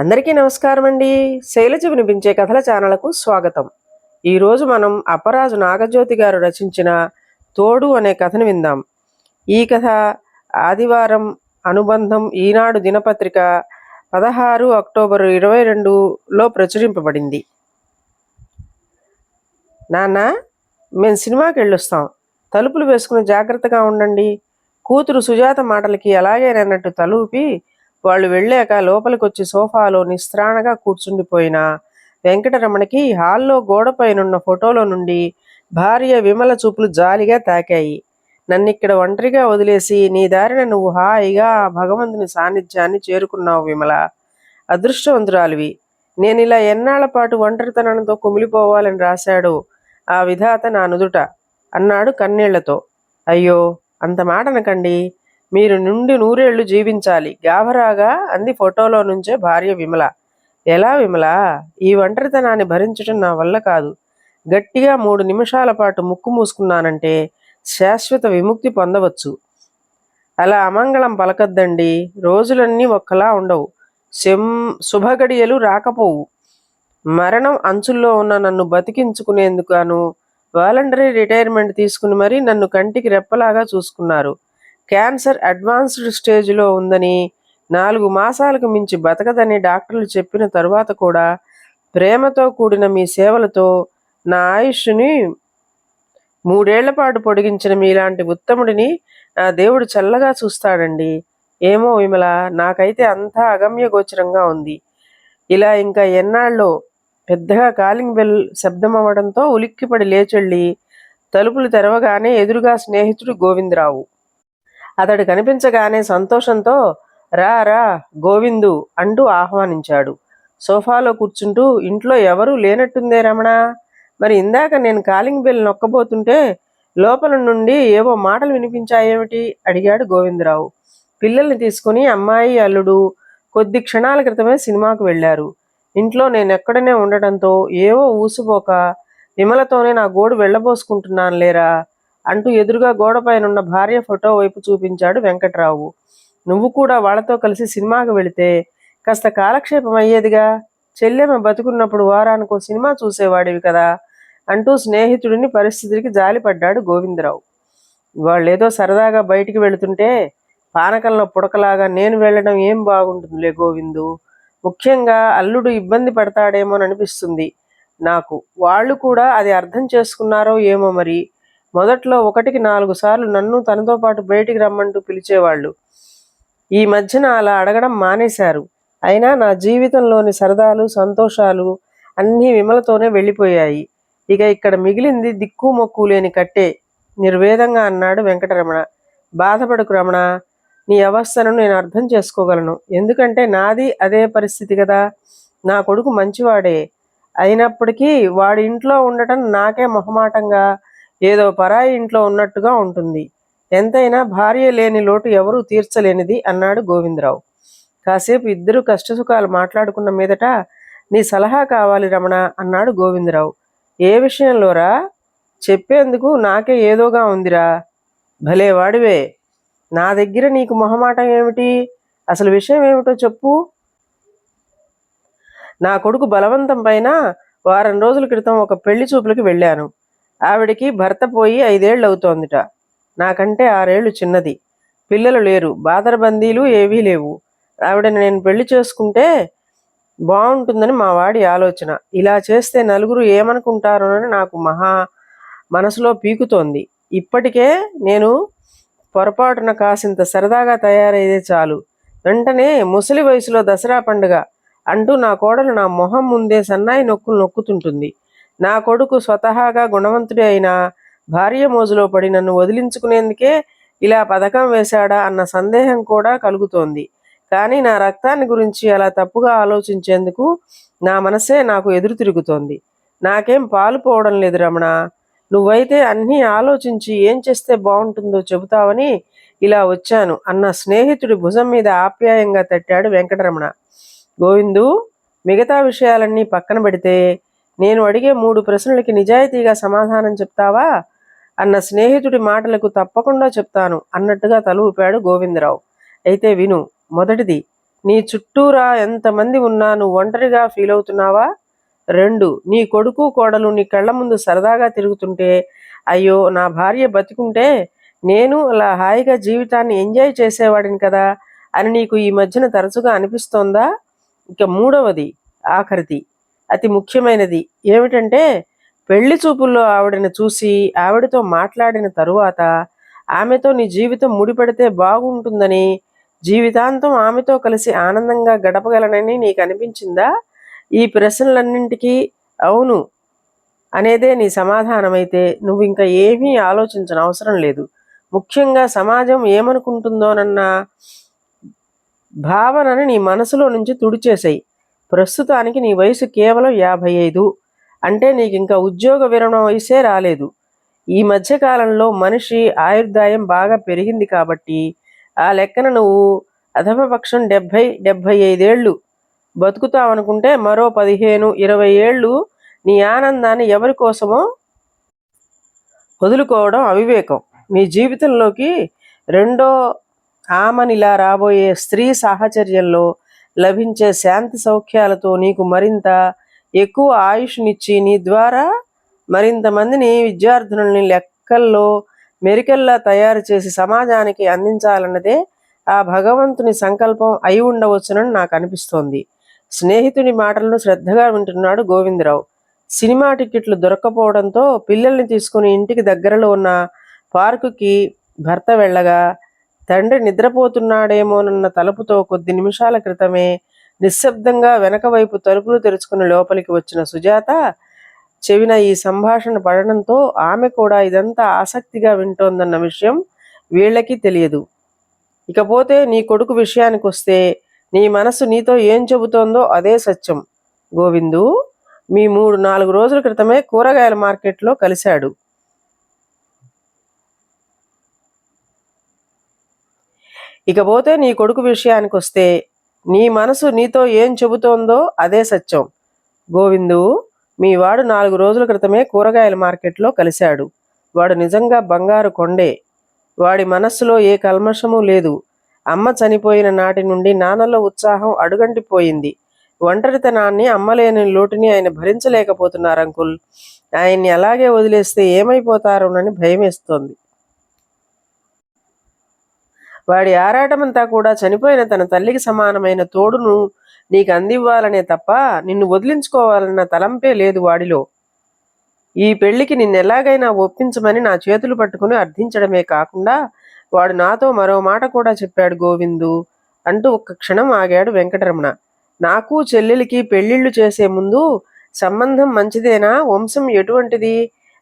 అందరికీ నమస్కారం అండి శైలజ వినిపించే కథల ఛానళ్ళకు స్వాగతం. ఈరోజు మనం అప్పరాజు నాగజ్యోతి గారు రచించిన తోడు అనే కథను విందాం. ఈ కథ ఆదివారం అనుబంధం ఈనాడు దినపత్రిక పదహారు అక్టోబర్ ఇరవై రెండులో ప్రచురింపబడింది. నాన్న మేము సినిమాకి వెళ్ళొస్తాం తలుపులు వేసుకుని జాగ్రత్తగా ఉండండి. కూతురు సుజాత మాటలకి అలాగేనన్నట్టు తలూపి వాళ్ళు వెళ్ళాక లోపలికొచ్చి సోఫాలో నిస్త్రాణగా కూర్చుండిపోయిన వెంకటరమణకి హాల్లో గోడపైనున్న ఫోటోలో నుండి భార్య విమల చూపులు జాలిగా తాకాయి. నన్నిక్కడ ఒంటరిగా వదిలేసి నీ దారిన నువ్వు హాయిగా ఆ భగవంతుని సాన్నిధ్యాన్ని చేరుకున్నావు విమల. అదృష్టవంతురాలివి. నేను ఇలా ఎన్నాళ్ళ పాటు ఒంటరితనంతో కుమిలిపోవాలని రాశాడు ఆ విధాత నా నుదుట అన్నాడు కన్నీళ్ళతో. అయ్యో అంత మాట అనకండి. మీరు నుండి నూరేళ్ళు జీవించాలి. గాభరాగా అంది ఫోటోలో నుంచే భార్య విమల. ఎలా విమల? ఈ ఒంటరితనాన్ని భరించడం నా వల్ల కాదు. గట్టిగా మూడు నిమిషాల పాటు ముక్కు మూసుకున్నానంటే శాశ్వత విముక్తి పొందవచ్చు. అలా అమంగళం పలకద్దండి. రోజులన్నీ ఒక్కలా ఉండవు. శం శుభగడియలు రాకపోవు. మరణం అంచుల్లో ఉన్న నన్ను బతికించుకునేందుకు గాను వాలంటరీ రిటైర్మెంట్ తీసుకుని మరీ నన్ను కంటికి రెప్పలాగా చూసుకున్నారు. క్యాన్సర్ అడ్వాన్స్డ్ స్టేజ్లో ఉందని నాలుగు మాసాలకు మించి బతకదని డాక్టర్లు చెప్పిన తరువాత కూడా ప్రేమతో కూడిన మీ సేవలతో నా ఆయుష్ని మూడేళ్ళ పాటు పొడిగించిన మీలాంటి ఉత్తముడిని నా దేవుడు చల్లగా చూస్తాడండి. ఏమో విమల నాకైతే అంతా అగమ్య గోచరంగా ఉంది. ఇలా ఇంకా ఎన్నాళ్ళో పెద్దగా కాలింగ్ బెల్ శబ్దం అవ్వడంతో ఉలిక్కిపడి లేచెళ్ళి తలుపులు తెరవగానే ఎదురుగా స్నేహితుడు గోవిందరావు. అతడు కనిపించగానే సంతోషంతో రా రా గోవిందు అంటూ ఆహ్వానించాడు. సోఫాలో కూర్చుంటూ ఇంట్లో ఎవరూ లేనట్టుందే రమణ. మరి ఇందాక నేను కాలింగ్ బెల్ నొక్కబోతుంటే లోపల నుండి ఏవో మాటలు వినిపించాయేమిటి? అడిగాడు గోవిందరావు. పిల్లల్ని తీసుకుని అమ్మాయి అల్లుడు కొద్ది క్షణాల క్రితమే సినిమాకు వెళ్ళారు. ఇంట్లో నేను ఎక్కడనే ఉండటంతో ఏవో ఊసిపోక విమలతోనే నా గోడు వెళ్ళబోసుకుంటున్నాను లేరా అంటూ ఎదురుగా గోడపైనున్న భార్య ఫోటో వైపు చూపించాడు వెంకట్రావు. నువ్వు కూడా వాళ్ళతో కలిసి సినిమాకి వెళితే కాస్త కాలక్షేపం అయ్యేదిగా. చెల్లెమ్మ బతుకున్నప్పుడు వారానికో సినిమా చూసేవాడివి కదా అంటూ స్నేహితుడిని పరిస్థితికి జాలిపడ్డాడు గోవిందరావు. వాళ్ళేదో సరదాగా బయటికి వెళుతుంటే పానకంలో పుడకలాగా నేను వెళ్ళడం ఏం బాగుంటుందిలే గోవిందు. ముఖ్యంగా అల్లుడు ఇబ్బంది పడతాడేమో అనిపిస్తుంది నాకు వాళ్ళు కూడా అది అర్థం చేసుకున్నారో ఏమో మరి. మొదట్లో ఒకటికి నాలుగు సార్లు నన్ను తనతో పాటు బయటికి రమ్మంటూ పిలిచేవాళ్ళు. ఈ మధ్యన అలా అడగడం మానేశారు. అయినా నా జీవితంలోని సరదాలు సంతోషాలు అన్నీ విమలతోనే వెళ్ళిపోయాయి. ఇక ఇక్కడ మిగిలింది దిక్కు మొక్కు లేని కట్టే. నిర్వేదంగా అన్నాడు వెంకటరమణ. బాధపడకు రమణ నీ అవస్థను నేను అర్థం చేసుకోగలను. ఎందుకంటే నాది అదే పరిస్థితి కదా. నా కొడుకు మంచివాడే. అయినప్పటికీ వాడి ఇంట్లో ఉండటం నాకే మొహమాటంగా ఏదో పరాయి ఇంట్లో ఉన్నట్టుగా ఉంటుంది. ఎంతైనా భార్య లేని లోటు ఎవరూ తీర్చలేనిది అన్నాడు గోవిందరావు. కాసేపు ఇద్దరు కష్టసుఖాలు మాట్లాడుకున్న మీదట నీ సలహా కావాలి రమణ అన్నాడు గోవిందరావు. ఏ విషయంలోరా? చెప్పేందుకు నాకే ఏదోగా ఉందిరా. భలే వాడివే. నా దగ్గర నీకు మొహమాటం ఏమిటి? అసలు విషయం ఏమిటో చెప్పు. నా కొడుకు బలవంతం పైన వారం రోజుల క్రితం ఒక పెళ్ళి చూపులకి వెళ్ళాను. ఆవిడికి భర్త పోయి ఐదేళ్ళు అవుతోందిట నాకంటే ఆరేళ్ళు చిన్నది. పిల్లలు లేరు. బాదరబందీలు ఏవీ లేవు. ఆవిడని నేను పెళ్ళి చేసుకుంటే బాగుంటుందని మా వాడి ఆలోచన. ఇలా చేస్తే నలుగురు ఏమనుకుంటారోనని నాకు మహా మనసులో పీకుతోంది. ఇప్పటికే నేను పొరపాటున కాసింత సరదాగా తయారయ్యే చాలు. వెంటనే ముసలి వయసులో దసరా పండుగ అంటూ నా కోడలు నా మొహం ముందే సన్నాయి నొక్కులు నొక్కుతుంటుంది. నా కొడుకు స్వతహాగా గుణవంతుడే అయినా భార్య మోజులో పడి నన్ను వదిలించుకునేందుకే ఇలా పథకం వేశాడా అన్న సందేహం కూడా కలుగుతోంది. కానీ నా రక్తాన్ని గురించి అలా తప్పుగా ఆలోచించేందుకు నా మనసే నాకు ఎదురు తిరుగుతోంది. నాకేం పాలు పోవడం లేదు రమణ. నువ్వైతే అన్నీ ఆలోచించి ఏం చేస్తే బాగుంటుందో చెబుతావని ఇలా వచ్చాను అన్న స్నేహితుడి భుజం మీద ఆప్యాయంగా తట్టాడు వెంకటరమణ. గోవిందు మిగతా విషయాలన్నీ పక్కన పెడితే నేను అడిగే మూడు ప్రశ్నలకి నిజాయితీగా సమాధానం చెప్తావా? అన్న స్నేహితుడి మాటలకు తప్పకుండా చెప్తాను అన్నట్టుగా తల ఊపాడు గోవిందరావు. అయితే విను మొదటిది నీ చుట్టూరా ఎంతమంది ఉన్నా నువ్వు ఒంటరిగా ఫీల్ అవుతున్నావా? రెండు నీ కొడుకు కోడలు నీ కళ్ళ ముందు సరదాగా తిరుగుతుంటే అయ్యో నా భార్య బతికుంటే నేను అలా హాయిగా జీవితాన్ని ఎంజాయ్ చేసేవాడిని కదా అని నీకు ఈ మధ్యన తరచుగా అనిపిస్తోందా? ఇక మూడవది ఆఖరిది అతి ముఖ్యమైనది. ఏమిటంటే పెళ్ళి చూపుల్లో ఆవిడని చూసి ఆవిడతో మాట్లాడిన తరువాత ఆమెతో నీ జీవితం ముడిపడితే బాగుంటుందని జీవితాంతం ఆమెతో కలిసి ఆనందంగా గడపగలనని నీకు అనిపించిందా? ఈ ప్రశ్నలన్నింటికీ అవును అనేదే నీ సమాధానమైతే నువ్వు ఇంకా ఏమీ ఆలోచించిన అవసరం లేదు. ముఖ్యంగా సమాజం ఏమనుకుంటుందోనన్న భావనని నీ మనసులో నుంచి తుడిచేసాయి. ప్రస్తుతానికి నీ వయసు కేవలం యాభై ఐదు. అంటే నీకు ఇంకా ఉద్యోగ విరమణ వయసే రాలేదు. ఈ మధ్యకాలంలో మనిషి ఆయుర్దాయం బాగా పెరిగింది కాబట్టి ఆ లెక్కన నువ్వు అధమపక్షం డెబ్భై డెబ్భై ఐదేళ్ళు బతుకుతావనుకుంటే మరో పదిహేను ఇరవై ఏళ్ళు నీ ఆనందాన్ని ఎవరి కోసమో వదులుకోవడం అవివేకం. నీ జీవితంలోకి రెండో ఆమనిలా రాబోయే స్త్రీ సాహచర్యంలో లభించే శాంతి సౌఖ్యాలతో నీకు మరింత ఎక్కువ ఆయుష్నిచ్చి నీ ద్వారా మరింత మందిని విద్యార్థులని లెక్కల్లో మెరికల్లా తయారు చేసి సమాజానికి అందించాలన్నదే ఆ భగవంతుని సంకల్పం అయి ఉండవచ్చునని నాకు అనిపిస్తోంది. స్నేహితుని మాటలను శ్రద్ధగా వింటున్నాడు గోవిందరావు. సినిమా టికెట్లు దొరక్కపోవడంతో పిల్లల్ని తీసుకుని ఇంటికి దగ్గరలో ఉన్న పార్కుకి భర్త వెళ్ళగా తండ్రి నిద్రపోతున్నాడేమోనన్న తలుపుతో కొద్ది నిమిషాల క్రితమే నిశ్శబ్దంగా వెనక వైపు తలుపులు తెరుచుకుని లోపలికి వచ్చిన సుజాత చెవిన ఈ సంభాషణ పడడంతో ఆమె కూడా ఇదంతా ఆసక్తిగా వింటోందన్న విషయం వీళ్ళకి తెలియదు. ఇకపోతే నీ కొడుకు విషయానికి వస్తే నీ మనసు నీతో ఏం చెబుతోందో అదే సత్యం. గోవిందు మీ మూడు నాలుగు రోజుల క్రితమే కూరగాయల మార్కెట్లో కలిశాడు. ఇకపోతే నీ కొడుకు విషయానికి వస్తే నీ మనసు నీతో ఏం చెబుతోందో అదే సత్యం. గోవిందు మీ వాడు నాలుగు రోజుల క్రితమే కూరగాయల మార్కెట్లో కలిశాడు. వాడు నిజంగా బంగారు కొండే. వాడి మనస్సులో ఏ కల్మషమూ లేదు. అమ్మ చనిపోయిన నాటి నుండి నాన్నలో ఉత్సాహం అడుగంటిపోయింది. ఒంటరితనాన్ని అమ్మలేని లోటుని ఆయన భరించలేకపోతున్నారు అంకుల్. ఆయన్ని అలాగే వదిలేస్తే ఏమైపోతారోనని భయమేస్తోంది. వాడి ఆరాటమంతా కూడా చనిపోయిన తన తల్లికి సమానమైన తోడును నీకు అందివ్వాలనే తప్ప నిన్ను వదిలించుకోవాలన్న తలంపే లేదు వాడిలో. ఈ పెళ్ళికి నిన్నెలాగైనా ఒప్పించమని నా చేతులు పట్టుకుని అర్థించడమే కాకుండా వాడు నాతో మరో మాట కూడా చెప్పాడు గోవిందు అంటూ ఒక్క క్షణం ఆగాడు వెంకటరమణ. నాకు చెల్లెలికి పెళ్ళిళ్ళు చేసే ముందు సంబంధం మంచిదేనా? వంశం ఎటువంటిది?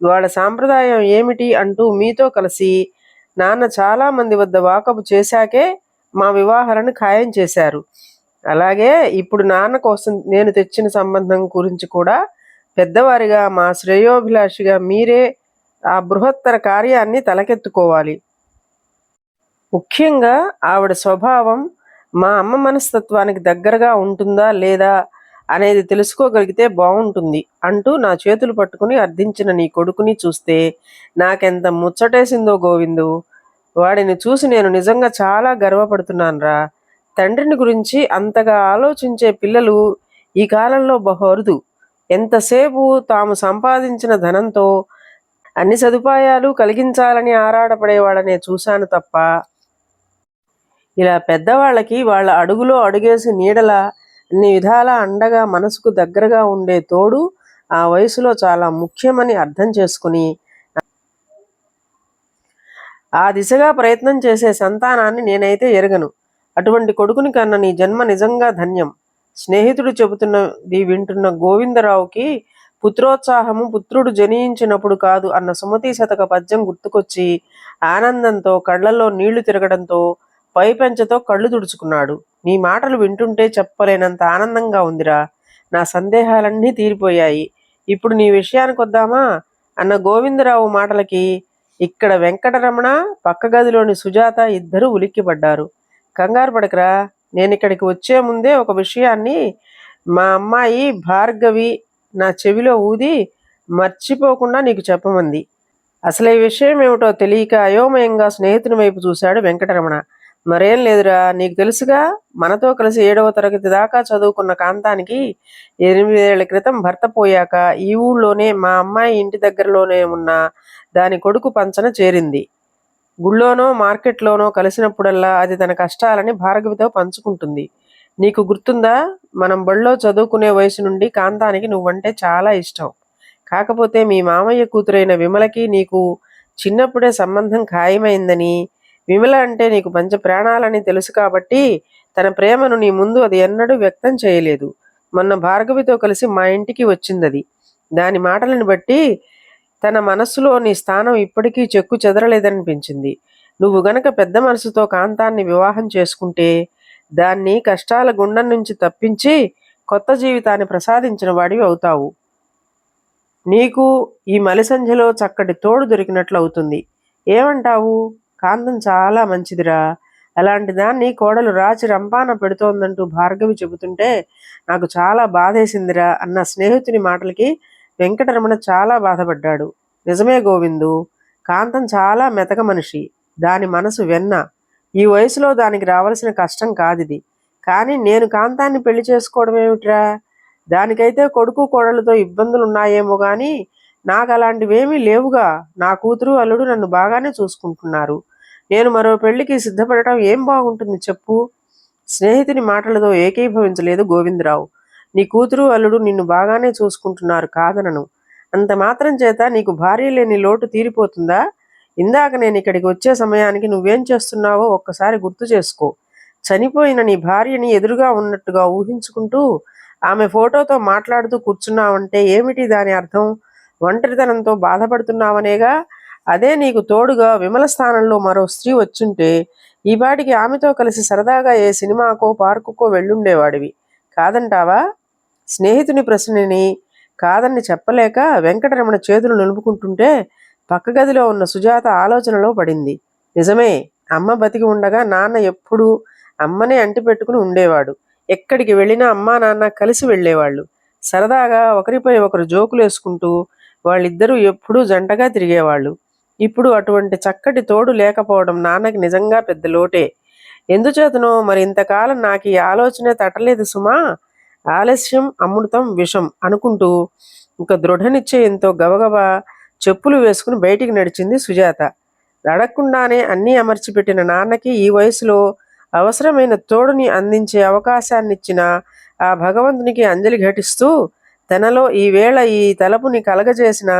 వాళ్ళ సాంప్రదాయం ఏమిటి? అంటూ మీతో కలిసి నాన్న చాలా మంది వద్ద వాకపు చేశాకే మా వివాహాలను ఖాయం చేశారు. అలాగే ఇప్పుడు నాన్న కోసం నేను తెచ్చిన సంబంధం గురించి కూడా పెద్దవారిగా మా శ్రేయోభిలాషిగా మీరే ఆ బృహత్తర కార్యాన్ని తలకెత్తుకోవాలి. ముఖ్యంగా ఆవిడ స్వభావం మా అమ్మ మనస్తత్వానికి దగ్గరగా ఉంటుందా లేదా అనేది తెలుసుకోగలిగితే బాగుంటుంది అంటూ నా చేతులు పట్టుకుని అర్థించిన నీ కొడుకుని చూస్తే నాకెంత ముచ్చటేసిందో గోవిందు. వాడిని చూసి నేను నిజంగా చాలా గర్వపడుతున్నానురా. తండ్రిని గురించి అంతగా ఆలోచించే పిల్లలు ఈ కాలంలో బహురుదు ఎంతసేపు తాము సంపాదించిన ధనంతో అన్ని సదుపాయాలు కలిగించాలని ఆరాటపడేవాడనే చూశాను తప్ప. ఇలా పెద్దవాళ్ళకి వాళ్ళ అడుగులో అడుగేసి నీడల అన్ని విధాల అండగా మనసుకు దగ్గరగా ఉండే తోడు ఆ వయసులో చాలా ముఖ్యమని అర్థం చేసుకుని ఆ దిశగా ప్రయత్నం చేసే సంతానాన్ని నేనైతే ఎరగను. అటువంటి కొడుకుని కన్న నీ జన్మ నిజంగా ధన్యం. స్నేహితుడు చెబుతున్నది వింటున్న గోవిందరావుకి పుత్రోత్సాహము పుత్రుడు జనించినప్పుడు కాదు అన్న సుమతి శతక పద్యం గుర్తుకొచ్చి ఆనందంతో కళ్ళల్లో నీళ్ళు తిరగడంతో పై పెంచతో కళ్ళు తుడుచుకున్నాడు. నీ మాటలు వింటుంటే చెప్పలేనంత ఆనందంగా ఉందిరా. నా సందేహాలన్నీ తీరిపోయాయి. ఇప్పుడు నీ విషయానికి వద్దామా? అన్న గోవిందరావు మాటలకి ఇక్కడ వెంకటరమణ పక్క గదిలోని సుజాత ఇద్దరు ఉలిక్కిపడ్డారు. కంగారు పడకరా. నేను ఇక్కడికి వచ్చే ముందే ఒక విషయాన్ని మా అమ్మాయి భార్గవి నా చెవిలో ఊది మర్చిపోకుండా నీకు చెప్పమంది. అసలు ఈ విషయం ఏమిటో తెలియక అయోమయంగా స్నేహితుని వైపు చూశాడు వెంకటరమణ. మరేం లేదురా. నీకు తెలుసుగా మనతో కలిసి ఏడవ తరగతి దాకా చదువుకున్న కాంతానికి ఎనిమిదేళ్ళ క్రితం భర్త పోయాక ఈ ఊళ్ళోనే మా అమ్మాయి ఇంటి దగ్గరలోనే ఉన్న దాని కొడుకు పంచన చేరింది. గుళ్ళోనో మార్కెట్లోనో కలిసినప్పుడల్లా అది తన కష్టాలని భార్గవితో పంచుకుంటుంది. నీకు గుర్తుందా? మనం బళ్ళో చదువుకునే వయసు నుండి కాంతానికి నువ్వంటే చాలా ఇష్టం. కాకపోతే మీ మామయ్య కూతురైన విమలకి నీకు చిన్నప్పుడే సంబంధం ఖాయమైందని విమల అంటే నీకు పంచ ప్రాణాలని తెలుసు కాబట్టి తన ప్రేమను నీ ముందు అది ఎన్నడూ వ్యక్తం చేయలేదు. మొన్న భార్గవితో కలిసి మా ఇంటికి వచ్చిందది. దాని మాటలను బట్టి తన మనస్సులో నీ స్థానం ఇప్పటికీ చెక్కు చెదరలేదనిపించింది. నువ్వు గనక పెద్ద మనసుతో కాంతాన్ని వివాహం చేసుకుంటే దాన్ని కష్టాల గుండం నుంచి తప్పించి కొత్త జీవితాన్ని ప్రసాదించిన వాడివి అవుతావు. నీకు ఈ మలిసంధ్యలో చక్కటి తోడు దొరికినట్లు అవుతుంది. ఏమంటావు? కాంతం చాలా మంచిదిరా. అలాంటి దాన్ని కోడలు రాచి రంపాన పెడుతోందంటూ భార్గవి చెబుతుంటే నాకు చాలా బాధేసిందిరా అన్న స్నేహితుని మాటలకి వెంకటరమణ చాలా బాధపడ్డాడు. నిజమే గోవిందు కాంతం చాలా మెతక మనిషి. దాని మనసు వెన్న. ఈ వయసులో దానికి రావలసిన కష్టం కాదిది. కానీ నేను కాంతాన్ని పెళ్ళి చేసుకోవడం ఏమిట్రా? దానికైతే కొడుకు కోడలతో ఇబ్బందులు ఉన్నాయేమో కానీ నాకు అలాంటివేమీ లేవుగా. నా కూతురు అల్లుడు నన్ను బాగానే చూసుకుంటున్నారు. నేను మరో పెళ్ళికి సిద్ధపడటం ఏం బాగుంటుంది చెప్పు? స్నేహితుని మాటలతో ఏకీభవించలేదు గోవిందరావు. నీ కూతురు అల్లుడు నిన్ను బాగానే చూసుకుంటున్నారు కాదనను. అంత మాత్రం చేత నీకు భార్య లేని లోటు తీరిపోతుందా? ఇందాక నేను ఇక్కడికి వచ్చే సమయానికి నువ్వేం చేస్తున్నావో ఒక్కసారి గుర్తు చేసుకో. చనిపోయిన నీ భార్యని ఎదురుగా ఉన్నట్టుగా ఊహించుకుంటూ ఆమె ఫోటోతో మాట్లాడుతూ కూర్చున్నావంటే ఏమిటి దాని అర్థం? ఒంటరితనంతో బాధపడుతున్నావనేగా? అదే నీకు తోడుగా విమల స్థానంలో మరో స్త్రీ వచ్చుంటే ఈపాటికి ఆమెతో కలిసి సరదాగా ఏ సినిమాకో పార్కుకో వెళ్ళుండేవాడివి. కాదంటావా? స్నేహితుని ప్రశ్నని కాదని చెప్పలేక వెంకటరమణ చేతులు నిలుపుకుంటుంటే పక్క గదిలో ఉన్న సుజాత ఆలోచనలో పడింది. నిజమే అమ్మ బతికి ఉండగా నాన్న ఎప్పుడూ అమ్మనే అంటిపెట్టుకుని ఉండేవాడు. ఎక్కడికి వెళ్ళినా అమ్మా నాన్న కలిసి వెళ్ళేవాళ్ళు. సరదాగా ఒకరిపై ఒకరు జోకులు వేసుకుంటూ వాళ్ళిద్దరూ ఎప్పుడూ జంటగా తిరిగేవాళ్ళు. ఇప్పుడు అటువంటి చక్కటి తోడు లేకపోవడం నాన్నకి నిజంగా పెద్ద లోటే. ఎందుచేతనో మరి ఇంతకాలం నాకు ఈ ఆలోచనే తట్టలేదు సుమా. ఆలస్యం అమృతం విషం అనుకుంటూ ఒక దృఢ నిశ్చయంతో గబగబా చెప్పులు వేసుకుని బయటికి నడిచింది సుజాత. నడకుండానే అన్నీ అమర్చిపెట్టిన నాన్నకి ఈ వయసులో అవసరమైన తోడుని అందించే అవకాశాన్నిచ్చిన ఆ భగవంతునికి అంజలి ఘటిస్తూ తనలో ఈవేళ ఈ తలపుని కలగజేసిన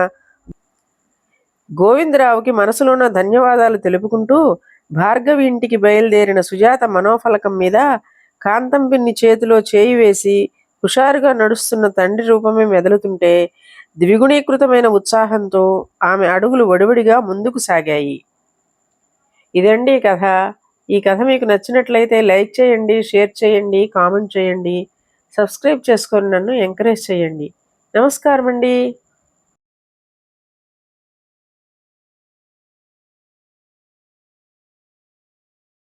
గోవిందరావుకి మనసులోన ధన్యవాదాలు తెలుపుకుంటూ భార్గవి ఇంటికి బయలుదేరిన సుజాత మనోఫలకం మీద కాంతం పిన్ని చేతిలో చేయి వేసి హుషారుగా నడుస్తున్న తండ్రి రూపమే మెదలుతుంటే ద్విగుణీకృతమైన ఉత్సాహంతో ఆమె అడుగులు వడివడిగా ముందుకు సాగాయి. ఇదండి కథ. ఈ కథ మీకు నచ్చినట్లయితే లైక్ చేయండి షేర్ చేయండి కామెంట్ చేయండి సబ్స్క్రైబ్ చేసుకొని నన్ను ఎంకరేజ్ చేయండి. నమస్కారం అండి